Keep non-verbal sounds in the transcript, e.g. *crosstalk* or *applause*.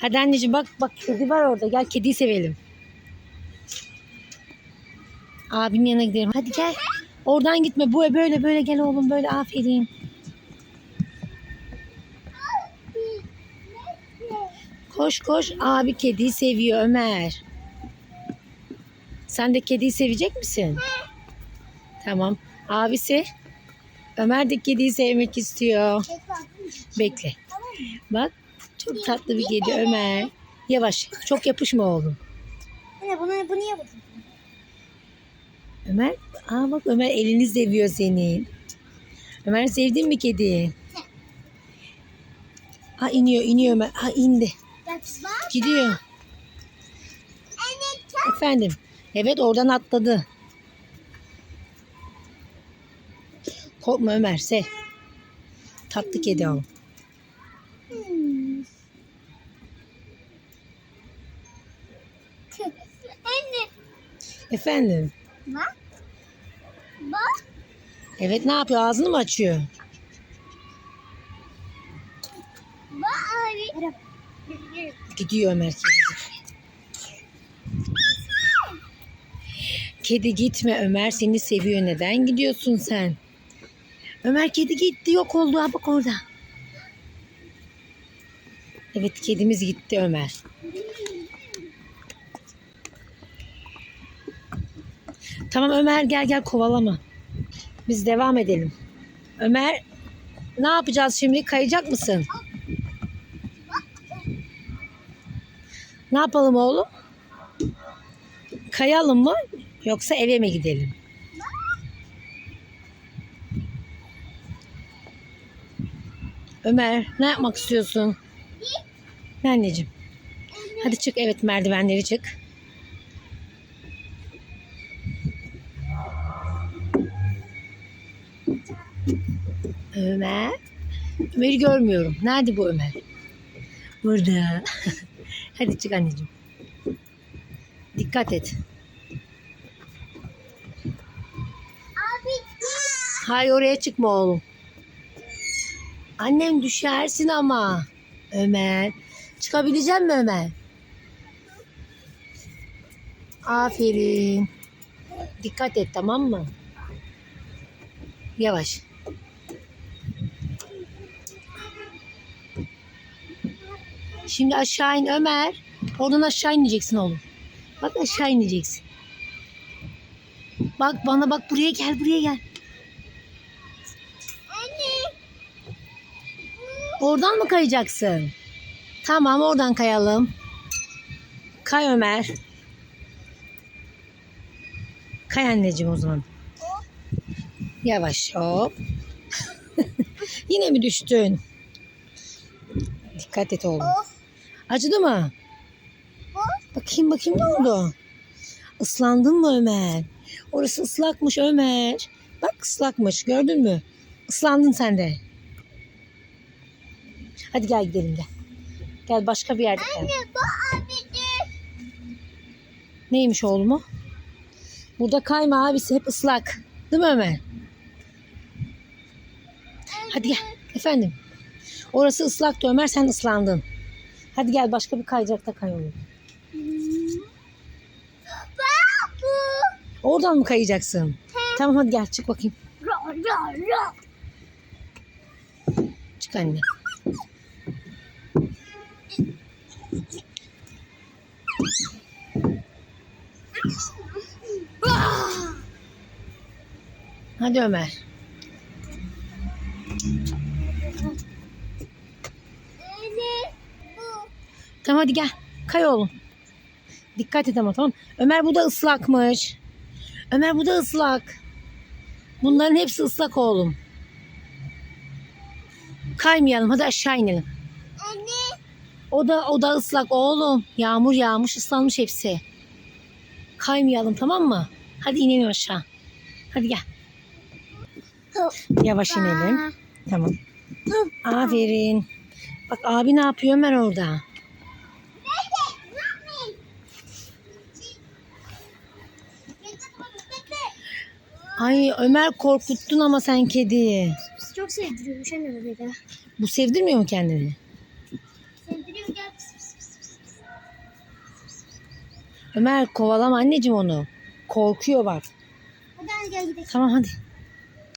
Hadi anneciğim bak bak kedi var orada. Gel kediyi sevelim. Abimin yanına gidelim. Hadi gel. Oradan gitme. Bu böyle böyle gel oğlum böyle aferin. Koş koş. Abi kediyi seviyor Ömer. Sen de kediyi sevecek misin? Tamam. Abisi Ömer de kediyi sevmek istiyor. Bekle. Bak çok tatlı bir kedi Ömer. Yavaş. Çok yapışma oğlum. Anne bunu, bunu yapalım. Ömer. Aa bak Ömer elini seviyor senin. Ömer sevdin mi kedi? Ha iniyor iniyor Ömer. Ha indi. Gidiyor. Efendim. Evet oradan atladı. Korkma Ömer sev. Tatlı kedi o. Hmm. Anne. Efendim. Bak. Bak. Evet ne yapıyor? Ağzını mı açıyor? Bak abi. Gidiyor Ömer kedicik. Kedi gitme Ömer seni seviyor. Neden gidiyorsun sen? Ömer kedi gitti yok oldu. Ha bak orada. Evet kedimiz gitti Ömer. Tamam Ömer gel gel kovalama. Biz devam edelim. Ömer ne yapacağız şimdi? Kayacak mısın? Ne yapalım oğlum? Kayalım mı? Yoksa eve mi gidelim? Ömer ne yapmak istiyorsun? Ne anneciğim? Hadi çık evet merdivenleri çık. Ömer. Ömer'i görmüyorum. Nerede bu Ömer? Burada. *laughs* Hadi çık anneciğim. Dikkat et. Abi. Hayır oraya çıkma oğlum. Annem düşersin ama. Ömer. Çıkabilecek mi Ömer? Aferin. Dikkat et tamam mı? Yavaş. Şimdi aşağı in Ömer. Oradan aşağı ineceksin oğlum. Bak aşağı ineceksin. Bak bana bak buraya gel buraya gel. Anne. Oradan mı kayacaksın? Tamam oradan kayalım. Kay Ömer. Kay anneciğim o zaman. Yavaş hop. *laughs* Yine mi düştün? Dikkat et oğlum. Acıdı mı? Bakayım bakayım ne oldu? Islandın mı Ömer? Orası ıslakmış Ömer. Bak ıslakmış gördün mü? Islandın sen de. Hadi gel gidelim gel. Gel başka bir yerde gel. Anne bu abi. Neymiş oğlum o? Burada kayma abisi hep ıslak. Değil mi Ömer? Hadi gel. Efendim. Orası ıslaktı Ömer sen ıslandın. Hadi gel başka bir kayacakta kay oğlum. Bak bu. Oradan mı kayacaksın? Tamam hadi gel çık bakayım. Çık anne. Hadi Ömer. Tamam hadi gel. Kay oğlum. Dikkat et ama tamam. Ömer bu da ıslakmış. Ömer bu da ıslak. Bunların hepsi ıslak oğlum. Kaymayalım. Hadi aşağı inelim. Anne. O da o da ıslak oğlum. Yağmur yağmış, ıslanmış hepsi. Kaymayalım tamam mı? Hadi inelim aşağı. Hadi gel. Yavaş inelim. Tamam. Aferin. Bak abi ne yapıyor Ömer orada? Ay Ömer korkuttun ama sen kediyi. Çok sevdiriyormuş anne bebede. Bu sevdirmiyor mu kendini? Sevdiriyor gel. Ömer kovalama anneciğim onu. Korkuyor bak. Hadi gel gidelim. Tamam hadi.